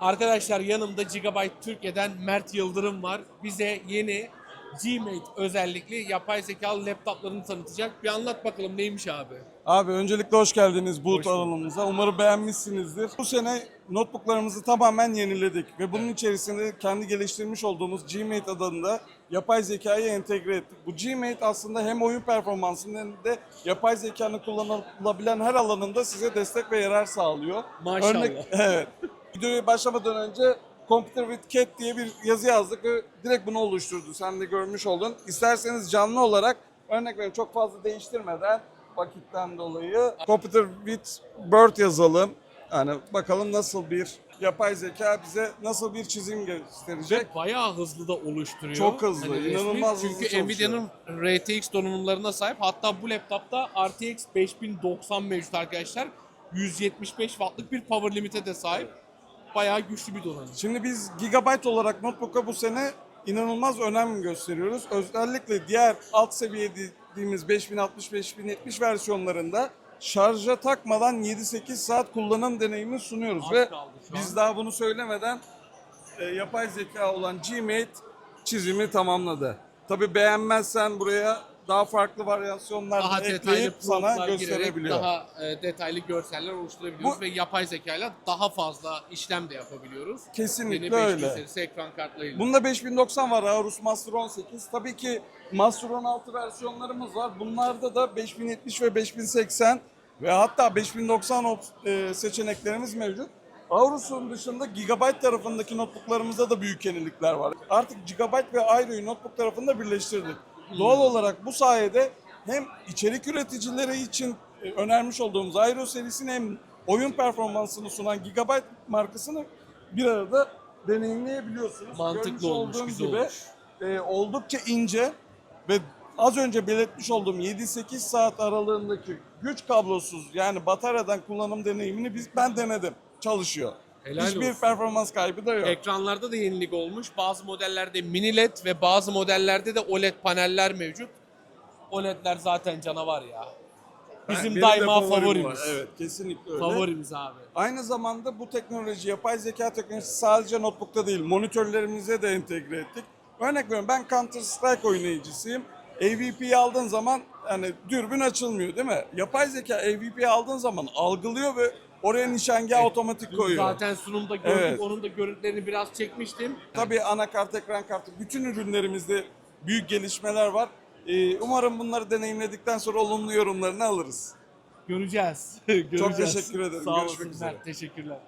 Arkadaşlar yanımda Gigabyte Türkiye'den Mert Yıldırım var. Bize yeni Gmate özellikli yapay zekalı laptoplarını tanıtacak. Bir anlat bakalım neymiş abi? Abi öncelikle hoş geldiniz bulduk. alanımıza. Umarım beğenmişsinizdir. Bu sene notebooklarımızı tamamen yeniledik ve bunun içerisinde kendi geliştirmiş olduğumuz Gmate adında yapay zekayı entegre ettik. Bu Gmate aslında hem oyun performansının hem de yapay zekanın kullanılabilen her alanında size destek ve yarar sağlıyor. Maşallah. evet. Videoya başlamadan önce Computer with Cat diye bir yazı yazdık ve direkt bunu oluşturdu. Sen de görmüş oldun. İsterseniz canlı olarak örnek veriyorum çok fazla değiştirmeden vakitten dolayı Computer with Bird yazalım. Yani bakalım nasıl bir yapay zeka bize nasıl bir çizim gösterecek. Ve bayağı hızlı da oluşturuyor. Çok hızlı, resmi. inanılmaz hızlı Çünkü. Nvidia'nın RTX donanımlarına sahip. Hatta bu laptopta RTX 5090 mevcut arkadaşlar. 175 wattlık bir power limit'e de sahip. Bayağı güçlü bir donanım. Şimdi biz Gigabyte olarak notebook'a bu sene inanılmaz önem gösteriyoruz. Özellikle diğer alt seviye dediğimiz 5060-5070 versiyonlarında şarja takmadan 7-8 saat kullanım deneyimi sunuyoruz. Az Ve biz daha bunu söylemeden e, yapay zeka olan Gmate çizimi tamamladı. Tabi beğenmezsen buraya daha farklı varyasyonlar daha da ekleyip sana gösterebiliyor. daha e, detaylı görseller oluşturabiliyoruz Bu- ve yapay zekayla daha fazla işlem de yapabiliyoruz. Kesinlikle 5000 öyle. serisi ekran kartlarıyla. Bunda 5090 var Aorus Master 18. Tabii ki Master 16 versiyonlarımız var. Bunlarda da 5070 ve 5080 ve hatta 5090 op- e, seçeneklerimiz mevcut. Aorus'un dışında Gigabyte tarafındaki notebooklarımızda da büyük yenilikler var. Artık Gigabyte ve Airo'yu notebook tarafında birleştirdik. Doğal olarak bu sayede hem içerik üreticileri için e, önermiş olduğumuz Aero serisini hem oyun performansını sunan Gigabyte markasını bir arada deneyimleyebiliyorsunuz. Mantıklı Görmüş olmuş, olduğum güzel gibi olmuş. e, oldukça ince ve az önce belirtmiş olduğum 7-8 saat aralığındaki güç kablosuz yani bataryadan kullanım deneyimini biz ben denedim. Çalışıyor. Helal Hiçbir olsun. performans kaybı da yok. Ekranlarda da yenilik olmuş. Bazı modellerde mini LED ve bazı modellerde de OLED paneller mevcut. OLED'ler zaten canavar ya. Bizim Benim de daima favorim var. favorimiz. Evet kesinlikle öyle. Favorimiz abi. Aynı zamanda bu teknoloji, yapay zeka teknolojisi sadece notebook'ta değil, monitörlerimize de entegre ettik. Örnek veriyorum ben Counter Strike oynayıcısıyım. AVP'yi aldığın zaman yani dürbün açılmıyor değil mi? Yapay zeka AVP'yi aldığın zaman algılıyor ve oraya nişangah otomatik koyuyor. Zaten sunumda gördük. Evet. Onun da görüntülerini biraz çekmiştim. Tabii anakart, ekran kartı, bütün ürünlerimizde büyük gelişmeler var. Ee, umarım bunları deneyimledikten sonra olumlu yorumlarını alırız. Göreceğiz. Göreceğiz. teşekkür ederim. Sağ Görüşmek olasın üzere. Mert. Teşekkürler.